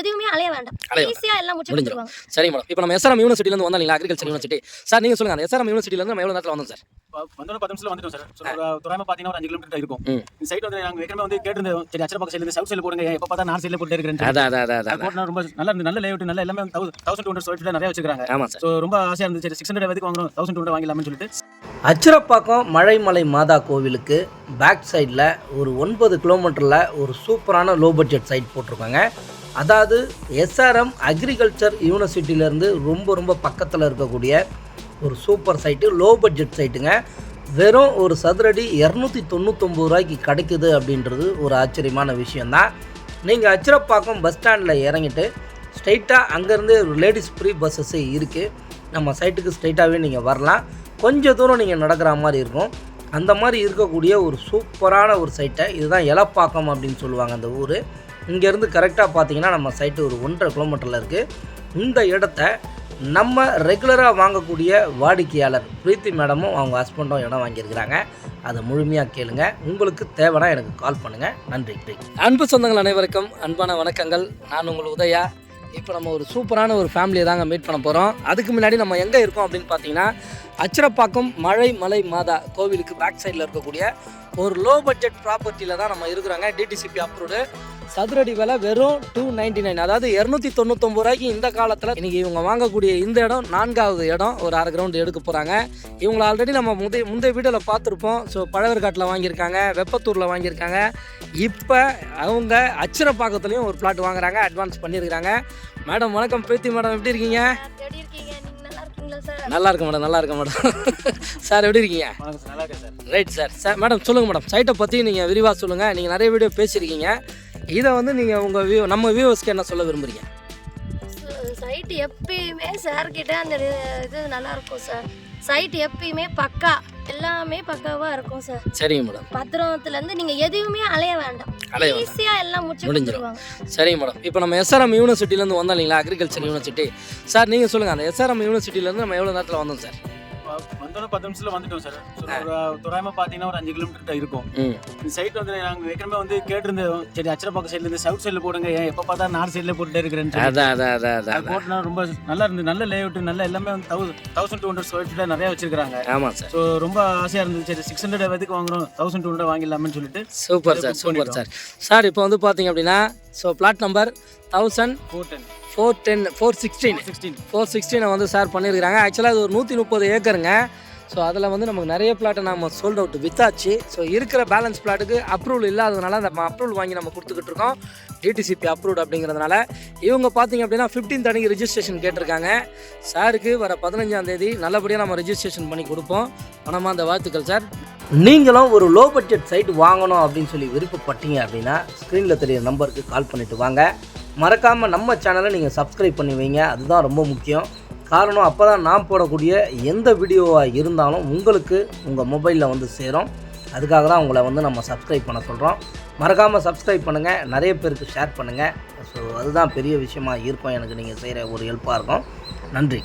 எதுவுமே அலைய வேண்டாம். அலைய வேண்டாம். ஈஸியா எல்லாம் முடிச்சு முடிஞ்சிடும். சரி மேடம் இப்போ நம்ம எஸ்ஆர்எம் யூனிவர்சிட்டிலேருந்து வந்தோம் இல்லைங்களா? அக்ரிகல்ச்சர் யூனிவர்சிட்டி சார் நீங்கள் சொல்லுங்கள் அந்த எஸ்ஆர்எம் யூனிவர்சிட்டிலேருந்து நம்ம எவ்வளோ நேரத்தில் வந்தோம் சார் வந்தோட பத்து நிமிஷத்துல வந்துட்டோம் சார் தூரமா பார்த்தீங்கன்னா ஒரு அஞ்சு கிலோமீட்டர் இருக்கும். இந்த சைட் வந்து நாங்கள் ஏற்கனவே வந்து கேட்டிருந்தோம். சரி அச்சர பக்கம் சைடில் சவுத் சைடில் போடுங்க. எப்போ பார்த்தா நார்த் சைடில் போட்டு இருக்கிறேன் அதான் அதான் அதான் அதான். போட்டா ரொம்ப நல்லா இருந்து நல்ல லேஅவுட் நல்ல எல்லாமே தௌசண்ட் டூ ஹண்ட்ரட் சொல்லிட்டு நிறைய வச்சிருக்காங்க. ஆமாம் சார் ஸோ ரொம்ப ஆசையாக இருந்துச்சு. சரி சிக்ஸ் ஹண்ட்ரட் வரைக்கும் வாங்குறோம்? தௌசண்ட் டூ ஹண்ட்ரட் வாங்கலாம்னு சொல்லிட்டு. அச்சிரப்பாக்கம் மழைமலை மாதா கோவிலுக்கு பேக் சைடில் ஒரு ஒன்பது கிலோமீட்டரில் ஒரு சூப்பரான லோ பட்ஜெட் சைட் போட்டிருக்காங்க. அதாவது எஸ்ஆர்எம் அக்ரிகல்ச்சர் யூனிவர்சிட்டியிலேருந்து ரொம்ப ரொம்ப பக்கத்தில் இருக்கக்கூடிய ஒரு சூப்பர் சைட்டு லோ பட்ஜெட் சைட்டுங்க வெறும் ஒரு சதுரடி இரநூத்தி தொண்ணூத்தொம்பது ரூபாய்க்கு கிடைக்குது அப்படின்றது ஒரு ஆச்சரியமான விஷயந்தான் நீங்கள் அச்சிரப்பாக்கம் பஸ் ஸ்டாண்டில் இறங்கிட்டு ஸ்ட்ரைட்டாக அங்கேருந்து லேடிஸ் ஃப்ரீ பஸ்ஸஸ் இருக்குது நம்ம சைட்டுக்கு ஸ்ட்ரைட்டாகவே நீங்கள் வரலாம். கொஞ்சம் தூரம் நீங்கள் நடக்கிற மாதிரி இருக்கும். அந்த மாதிரி இருக்கக்கூடிய ஒரு சூப்பரான ஒரு சைட்டை இதுதான் எலப்பாக்கம் அப்படின்னு சொல்லுவாங்க அந்த ஊர். இங்கேருந்து கரெக்டாக பார்த்தீங்கன்னா நம்ம சைட்டு ஒரு ஒன்றரை கிலோமீட்டரில் இருக்குது இந்த இடத்த நம்ம ரெகுலராக வாங்கக்கூடிய வாடிக்கையாளர் பிரீத்தி மேடமும் அவங்க ஹஸ்பண்டும் இடம் வாங்கியிருக்கிறாங்க. அதை முழுமையாக கேளுங்க. உங்களுக்கு தேவைன்னா எனக்கு கால் பண்ணுங்கள் நன்றி அன்பு சொந்தங்கள் அனைவருக்கும் அன்பான வணக்கங்கள். நான் உங்கள் உதயா. இப்போ நம்ம ஒரு சூப்பரான ஒரு ஃபேமிலியை தாங்க மீட் பண்ண போகிறோம் அதுக்கு முன்னாடி நம்ம எங்கே இருக்கோம் அப்படின்னு பார்த்தீங்கன்னா அச்சிரப்பாக்கம் மழை மலை மாதா கோவிலுக்கு பேக் சைடில் இருக்கக்கூடிய ஒரு லோ பட்ஜெட் ப்ராப்பர்ட்டியில் தான் நம்ம இருக்கிறாங்க. டிடிசிபி அப்ரூவ்டு சதுரடி விலை வெறும் டூ நைன்டி நைன் அதாவது இரநூத்தி தொண்ணூத்தொம்பது ரூபாய்க்கு இந்த காலத்தில் இன்றைக்கி இவங்க வாங்கக்கூடிய இந்த இடம் நான்காவது இடம். ஒரு அரை கிரவுண்ட் எடுக்க போகிறாங்க இவங்களை ஆல்ரெடி நம்ம முந்தைய முந்தைய வீடியோவில் பார்த்துருப்போம். ஸோ பழவர்காட்டில் வாங்கியிருக்காங்க வெப்பத்தூரில் வாங்கியிருக்காங்க. இப்போ அவங்க அச்சிரப்பாக்கத்துலேயும் ஒரு பிளாட் வாங்குறாங்க அட்வான்ஸ் பண்ணியிருக்கிறாங்க. மேடம் வணக்கம். பிரீத்தி மேடம் எப்படி இருக்கீங்க? இருக்கீங்களா சார்? நல்லா இருக்கேன் மேடம் நல்லா இருக்கேன் மேடம். சார் எப்படி இருக்கீங்க? Right sir sir. மேடம் சொல்லுங்கள் மேடம். சைட்டை பற்றி நீங்கள் விரிவாக சொல்லுங்கள் நீங்கள் நிறைய வீடியோ பேசியிருக்கீங்க. இதை வந்து நீங்கள் உங்கள் வியூ நம்ம வியூவர்ஸ்க்கு என்ன சொல்ல விரும்புறீங்க? சைட் எப்பயுமே சார் கிட்ட அந்த இது நல்லா இருக்கும் சார் சைட் எப்பயுமே பக்கா எல்லாமே பக்காவா இருக்கும் சார் சரிங்க மேடம் பத்திரத்துல இருந்து நீங்க எதுவுமே அலைய வேண்டாம். அலைய வேண்டாம். ஈஸியா எல்லாம் முடிச்சு. கொடுத்துருவாங்க. சரிங்க மேடம் இப்போ நம்ம எஸ்ஆர்எம் யூனிவர்சிட்டிலேருந்து வந்தோம் இல்லைங்களா அக்ரிகல்ச்சர் யூனிவர்சிட்டி சார் நீங்கள் சொல்லுங்கள் அந்த எஸ்ஆர்எம் யூனிவர்சிட்டிலேருந்து நம்ம எவ்வளோ நேரத்தில் வந்தோம் சார் வந்தோட பத்து நிமிஷத்துல வந்துட்டோம் சார் ஒரு தூரமா பார்த்தீங்கன்னா ஒரு அஞ்சு கிலோமீட்டர் இருக்கும். இந்த சைட் வந்து நாங்கள் ஏற்கனவே வந்து கேட்டிருந்தோம். சரி அச்சர பக்கம் சைடில் இருந்து சவுத் சைடில் போடுங்க. ஏன் எப்போ பார்த்தா நார்த் சைடில் போட்டுட்டே இருக்கிறேன் அதான் அதான் போட்டுனா ரொம்ப நல்லா இருந்து நல்ல லேஅவுட் நல்ல எல்லாமே வந்து தௌசண்ட் டூ ஹண்ட்ரட் ஸ்கொயர் நிறைய வச்சிருக்காங்க ஆமாம் சார் ஸோ ரொம்ப ஆசையாக இருந்துச்சு சரி சிக்ஸ் ஹண்ட்ரட் வரைக்கும் வாங்குறோம்? தௌசண்ட் டூ ஹண்ட்ரட் வாங்கிடலாம்னு சொல்லிட்டு super sir super. Sir sir இப்போ வந்து பார்த்தீங்க அப்படின்னா so flat number thousand four ten four ten four sixteen sixteen four சிக்ஸ்டீனை வந்து சார் பண்ணியிருக்கிறாங்க. ஆக்சுவலாக இது ஒரு நூற்றி முப்பது ஏக்கருங்க. ஸோ அதில் வந்து நமக்கு நிறைய பிளாட்டை நம்ம சோல்ட் அவுட் வித்தாச்சு. ஸோ இருக்கிற பேலன்ஸ் பிளாட்டுக்கு அப்ரூவல் இல்லாததுனால நம்ம அப்ரூவல் வாங்கி நம்ம கொடுத்துக்கிட்டு இருக்கோம். டிடிசிபி அப்ரூவ்ட் அப்படிங்கிறதுனால. இவங்க பார்த்தீங்க அப்படின்னா ஃபிஃப்டீன் அன்னைக்கு ரிஜிஸ்ட்ரேஷன் கேட்டிருக்காங்க. சாருக்கு வர பதினஞ்சாம் தேதி நல்லபடியாக நம்ம ரிஜிஸ்ட்ரேஷன் பண்ணி கொடுப்போம். பணமாக அந்த வாழ்த்துக்கள் சார் நீங்களும் ஒரு லோ பட்ஜெட் சைட் வாங்கணும் அப்படின்னு சொல்லி விருப்பப்பட்டீங்க அப்படின்னா ஸ்க்ரீனில் தெரியுற நம்பருக்கு கால் பண்ணிட்டு வாங்க. மறக்காமல் நம்ம சேனலை நீங்கள் சப்ஸ்கிரைப் பண்ணி வைங்க. அதுதான் ரொம்ப முக்கியம். காரணம் அப்போ தான் நான் போடக்கூடிய எந்த வீடியோவாக இருந்தாலும் உங்களுக்கு உங்கள் மொபைலில் வந்து சேரும். அதுக்காக தான் உங்களை வந்து நம்ம சப்ஸ்கிரைப் பண்ண சொல்கிறோம் மறக்காமல் சப்ஸ்கிரைப் பண்ணுங்கள் நிறைய பேருக்கு ஷேர் பண்ணுங்கள் ஸோ அதுதான் பெரிய விஷயமாக இருக்கும். எனக்கு நீங்கள் செய்கிற ஒரு ஹெல்ப்பாக இருக்கும். நன்றி.